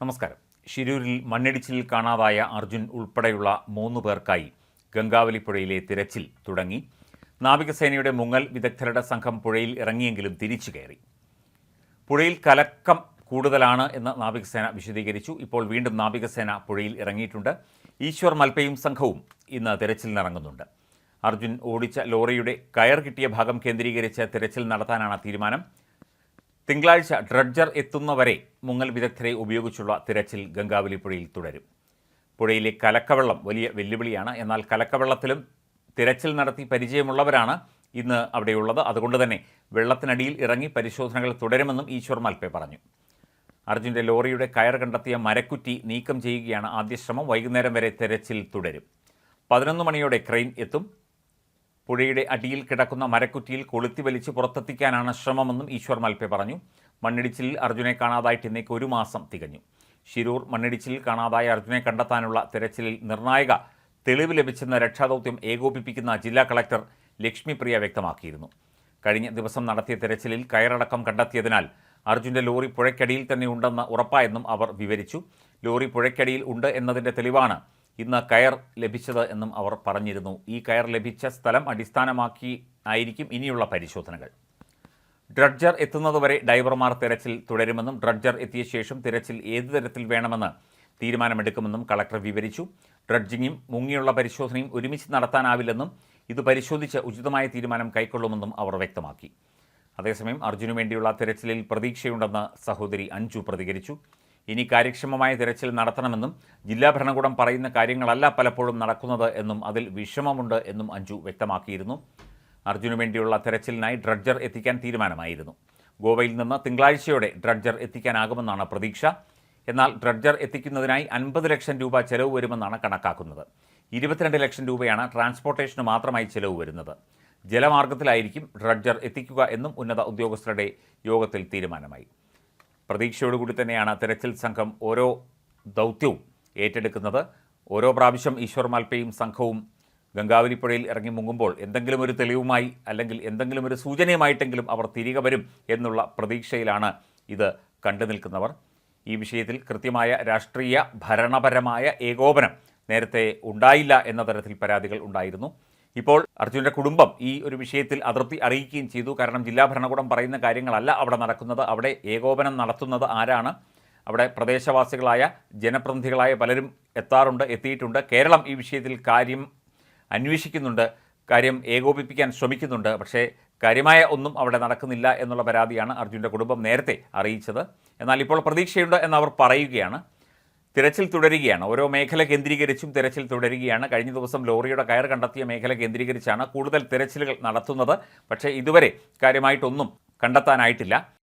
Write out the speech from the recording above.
നമസ്കാരം. ശിരൂരിൽ മണ്ണിടിച്ചിലിൽ കാണാതായ അർജുൻ ഉൾപ്പെടെയുള്ള മൂന്ന് പേർക്കായി ഗംഗാവലി പുഴയിലെ തിരച്ചിൽ തുടങ്ങി. നാവികസേനയുടെ മുങ്ങൽ വിദഗ്ധരുടെ സംഘം പുഴയിൽ ഇറങ്ങിയെങ്കിലും തിരിച്ചു കയറി. പുഴയിൽ കലക്കം കൂടുതലാണ് എന്ന് നാവികസേന വിശദീകരിച്ചു. ഇപ്പോൾ വീണ്ടും നാവികസേന പുഴയിൽ ഇറങ്ങിയിട്ടുണ്ട്. ഈശ്വർ മൽപ്പയും സംഘവും ഇന്ന് തിരച്ചിലിനിറങ്ങുന്നുണ്ട്. അർജുൻ ഓടിച്ച ലോറിയുടെ കയർ കിട്ടിയ ഭാഗം കേന്ദ്രീകരിച്ച് തിരച്ചിൽ നടത്താനാണ് തീരുമാനം. തിങ്കളാഴ്ച ഡ്രഡ്ജർ എത്തുന്നവരെ മുങ്ങൽ വിദഗ്ധരെ ഉപയോഗിച്ചുള്ള തിരച്ചിൽ ഗംഗാവലി പുഴയിൽ തുടരും. പുഴയിലെ കലക്കവെള്ളം വലിയ വെല്ലുവിളിയാണ്. എന്നാൽ കലക്കവെള്ളത്തിലും തിരച്ചിൽ നടത്തി പരിചയമുള്ളവരാണ് ഇന്ന് അവിടെയുള്ളത്. അതുകൊണ്ട് തന്നെ വെള്ളത്തിനടിയിൽ ഇറങ്ങി പരിശോധനകൾ തുടരുമെന്നും ഈശ്വർ മൽപ്പെ പറഞ്ഞു. അർജുന്റെ ലോറിയുടെ കയർ കണ്ടെത്തിയ മരക്കുറ്റി നീക്കം ചെയ്യുകയാണ് ആദ്യ ശ്രമം. വൈകുന്നേരം വരെ തിരച്ചിൽ തുടരും. പതിനൊന്ന് മണിയോടെ ക്രെയിൻ എത്തും. പുഴയുടെ അടിയിൽ കിടക്കുന്ന മരക്കുറ്റിയിൽ കൊളുത്തി വലിച്ച് പുറത്തെത്തിക്കാനാണ് ശ്രമമെന്നും ഈശ്വർ മൽപ്പെ പറഞ്ഞു. മണ്ണിടിച്ചിലിൽ അർജുനെ കാണാതായിട്ട് ഇന്നേക്ക് ഒരു മാസം തികഞ്ഞു. ശിരൂർ മണ്ണിടിച്ചിലിൽ കാണാതായ അർജുനെ കണ്ടെത്താനുള്ള തിരച്ചിലിൽ നിർണായക തെളിവ് ലഭിച്ചെന്ന രക്ഷാദൗത്യം ഏകോപിപ്പിക്കുന്ന ജില്ലാ കളക്ടർ ലക്ഷ്മിപ്രിയ വ്യക്തമാക്കിയിരുന്നു. കഴിഞ്ഞ ദിവസം നടത്തിയ തിരച്ചിലിൽ കയറടക്കം കണ്ടെത്തിയതിനാൽ അർജുന്റെ ലോറി പുഴയ്ക്കടിയിൽ തന്നെ ഉണ്ടെന്ന് ഉറപ്പായെന്നും അവർ വിവരിച്ചു. ലോറി പുഴയ്ക്കടിയിൽ ഉണ്ട് എന്നതിന്റെ തെളിവാണ് ഇന്ന് കയർ ലഭിച്ചത് എന്നും അവർ പറഞ്ഞിരുന്നു. ഈ കയർ ലഭിച്ച സ്ഥലം അടിസ്ഥാനമാക്കി ആയിരിക്കും ഇനിയുള്ള പരിശോധനകൾ. ഡ്രഡ്ജർ എത്തുന്നതുവരെ ഡൈവർമാർ തിരച്ചിൽ തുടരുമെന്നും ഡ്രഡ്ജർ എത്തിയ ശേഷം തിരച്ചിൽ ഏതു തരത്തിൽ വേണമെന്ന് തീരുമാനമെടുക്കുമെന്നും കളക്ടർ വിവരിച്ചു. ഡ്രഡ്ജിങ്ങും മുങ്ങിയുള്ള പരിശോധനയും ഒരുമിച്ച് നടത്താനാവില്ലെന്നും ഇത് പരിശോധിച്ച് ഉചിതമായ തീരുമാനം കൈക്കൊള്ളുമെന്നും അവർ വ്യക്തമാക്കി. അതേസമയം അർജുനു വേണ്ടിയുള്ള തിരച്ചിലിൽ പ്രതീക്ഷയുണ്ടെന്ന് സഹോദരി അഞ്ജു പ്രതികരിച്ചു. ഇനി കാര്യക്ഷമമായ തിരച്ചിൽ നടത്തണമെന്നും ജില്ലാ ഭരണകൂടം പറയുന്ന കാര്യങ്ങളല്ല പലപ്പോഴും നടക്കുന്നത് എന്നും അതിൽ വിഷമമുണ്ട് എന്നും അഞ്ജു വ്യക്തമാക്കിയിരുന്നു. അർജുനു വേണ്ടിയുള്ള തെരച്ചിലിനായി ഡ്രഡ്ജർ എത്തിക്കാൻ തീരുമാനമായിരുന്നു. ഗോവയിൽ നിന്ന് തിങ്കളാഴ്ചയോടെ ഡ്രഡ്ജർ എത്തിക്കാനാകുമെന്നാണ് പ്രതീക്ഷ. എന്നാൽ ഡ്രഡ്ജർ എത്തിക്കുന്നതിനായി അൻപത് ലക്ഷം രൂപ ചെലവ് വരുമെന്നാണ് കണക്കാക്കുന്നത്. ഇരുപത്തിരണ്ട് ലക്ഷം രൂപയാണ് ട്രാൻസ്പോർട്ടേഷന് മാത്രമായി ചെലവ് വരുന്നത്. ജലമാർഗത്തിലായിരിക്കും ഡ്രഡ്ജർ എത്തിക്കുക എന്നും ഉന്നത ഉദ്യോഗസ്ഥരുടെ യോഗത്തിൽ തീരുമാനമായി. പ്രതീക്ഷയോടുകൂടി തന്നെയാണ് തിരച്ചിൽ സംഘം ഓരോ ദൗത്യവും ഏറ്റെടുക്കുന്നത്. ഓരോ പ്രാവശ്യം ഈശ്വർ മാൽപ്പയും സംഘവും ഗംഗാവലിപ്പുഴയിൽ ഇറങ്ങി മുങ്ങുമ്പോൾ എന്തെങ്കിലും ഒരു തെളിവുമായി അല്ലെങ്കിൽ എന്തെങ്കിലും ഒരു സൂചനയുമായിട്ടെങ്കിലും അവർ തിരികെ വരും എന്നുള്ള പ്രതീക്ഷയിലാണ് ഇത് കണ്ടു നിൽക്കുന്നവർ. ഈ വിഷയത്തിൽ കൃത്യമായ രാഷ്ട്രീയ ഭരണപരമായ ഏകോപനം നേരത്തെ ഉണ്ടായില്ല എന്ന തരത്തിൽ പരാതികൾ ഉണ്ടായിരുന്നു. ഇപ്പോൾ അർജുന്റെ കുടുംബം ഈ ഒരു വിഷയത്തിൽ അതൃപ്തി അറിയിക്കുകയും ചെയ്തു. കാരണം ജില്ലാ ഭരണകൂടം പറയുന്ന കാര്യങ്ങളല്ല അവിടെ നടക്കുന്നത്. അവിടെ ഏകോപനം നടത്തുന്നത് ആരാണ്? അവിടെ പ്രദേശവാസികളായ ജനപ്രതിനിധികളായ പലരും എത്താറുണ്ട് എത്തിയിട്ടുണ്ട്. കേരളം ഈ വിഷയത്തിൽ കാര്യം അന്വേഷിക്കുന്നുണ്ട് കാര്യം ഏകോപിപ്പിക്കാൻ ശ്രമിക്കുന്നുണ്ട്. പക്ഷേ കാര്യമായ ഒന്നും അവിടെ നടക്കുന്നില്ല എന്നുള്ള പരാതിയാണ് അർജുന്റെ കുടുംബം നേരത്തെ അറിയിച്ചത്. എന്നാൽ ഇപ്പോൾ പ്രതീക്ഷയുണ്ട് എന്നവർ പറയുകയാണ്. തിരച്ചിൽ തുടരുകയാണ്. ഓരോ മേഖല കേന്ദ്രീകരിച്ചും തിരച്ചിൽ തുടരുകയാണ്. കഴിഞ്ഞ ദിവസം ലോറിയുടെ കയർ കണ്ടെത്തിയ മേഖല കേന്ദ്രീകരിച്ചാണ് കൂടുതൽ തിരച്ചിലുകൾ നടത്തുന്നത്. പക്ഷേ ഇതുവരെ കാര്യമായിട്ടൊന്നും കണ്ടെത്താനായിട്ടില്ല.